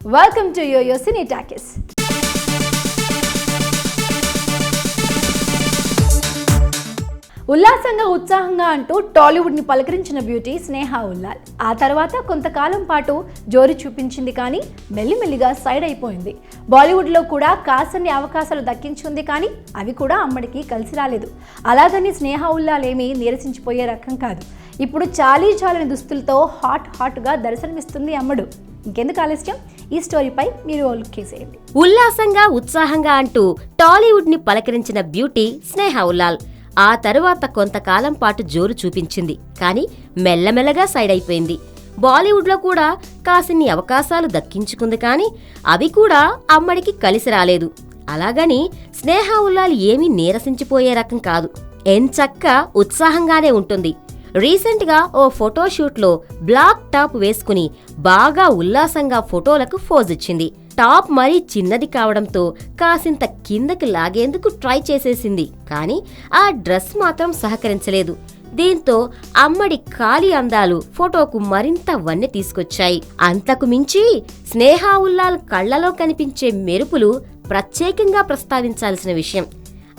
Welcome to YoYo cine talkies ఉల్లాసంగా ఉత్సాహంగా అంటూ టాలీవుడ్ని పలకరించిన బ్యూటీ స్నేహ ఉల్లాల్. ఆ తర్వాత కొంతకాలం పాటు జోరి చూపించింది కానీ మెల్లిమెల్లిగా సైడ్ అయిపోయింది. బాలీవుడ్లో కూడా కాసన్ని అవకాశాలు దక్కించుంది కానీ అవి కూడా అమ్మడికి కలిసి రాలేదు. అలాగని స్నేహ ఉల్లాల్ ఏమీ నీరసించిపోయే రకం కాదు. ఇప్పుడు చాలీ చాలని దుస్తులతో హాట్ హాట్గా దర్శనమిస్తుంది అమ్మడు. ఇంకెందుకు ఆలస్యం? ఈ స్టోరీపై మీరు లుక్కేసేయండి ఉల్లాసంగా ఉత్సాహంగా అంటూ టాలీవుడ్ని పలకరించిన బ్యూటీ స్నేహ ఉల్లాల్ ఆ తరువాత కొంతకాలం పాటు జోరు చూపించింది. కానీ మెల్లమెల్లగా సైడ్ అయిపోయింది. బాలీవుడ్లో కూడా కాసిన్ని అవకాశాలు దక్కించుకుంది కానీ అవి కూడా అమ్మడికి కలిసి రాలేదు. అలాగని స్నేహ ఉల్లాల్ ఏమీ నీరసించిపోయే రకం కాదు. ఎంచక్క ఉత్సాహంగానే ఉంటుంది. రీసెంట్గా ఓ ఫోటోషూట్లో బ్లాక్ టాప్ వేసుకుని బాగా ఉల్లాసంగా ఫోటోలకు ఫోజ్ ఇచ్చింది. టాప్ మరీ చిన్నది కావడంతో కాసింత కిందకి లాగేందుకు ట్రై చేసేసింది. కానీ ఆ డ్రెస్ మాత్రం సహకరించలేదు. దీంతో అమ్మడి ఖాళీ అందాలు ఫోటోకు మరింత వన్నె తీసుకొచ్చాయి. అంతకు మించి స్నేహా ఉల్లాల్ కళ్ళలో కనిపించే మెరుపులు ప్రత్యేకంగా ప్రస్తావించాల్సిన విషయం.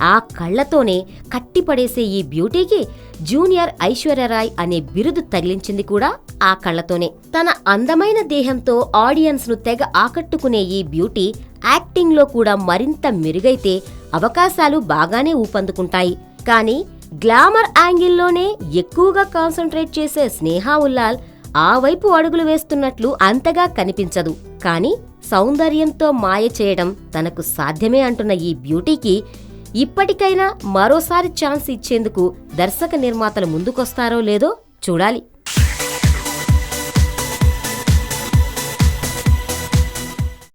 ఆ కళ్ళతోనే కట్టిపడేసే ఈ బ్యూటీకి జూనియర్ ఐశ్వర్యరాయ్ అనే బిరుదు తగిలించింది కూడా ఆ కళ్ళతోనే తన అందమైన దేహంతో ఆడియన్స్ను తెగ ఆకట్టుకునే ఈ బ్యూటీ యాక్టింగ్లో కూడా మరింత మెరుగైతే అవకాశాలు బాగానే ఊపందుకుంటాయి. కానీ గ్లామర్ యాంగిల్లోనే ఎక్కువగా కాన్సన్ట్రేట్ చేసే స్నేహా ఉల్లాల్ ఆ వైపు అడుగులు వేస్తున్నట్లు అంతగా కనిపించదు. కానీ సౌందర్యంతో మాయ చేయడం తనకు సాధ్యమే అంటున్న ఈ బ్యూటీకి ఇప్పటికైనా మరోసారి ఛాన్స్ ఇచ్చేందుకు దర్శక నిర్మాతలు ముందుకొస్తారో లేదో చూడాలి.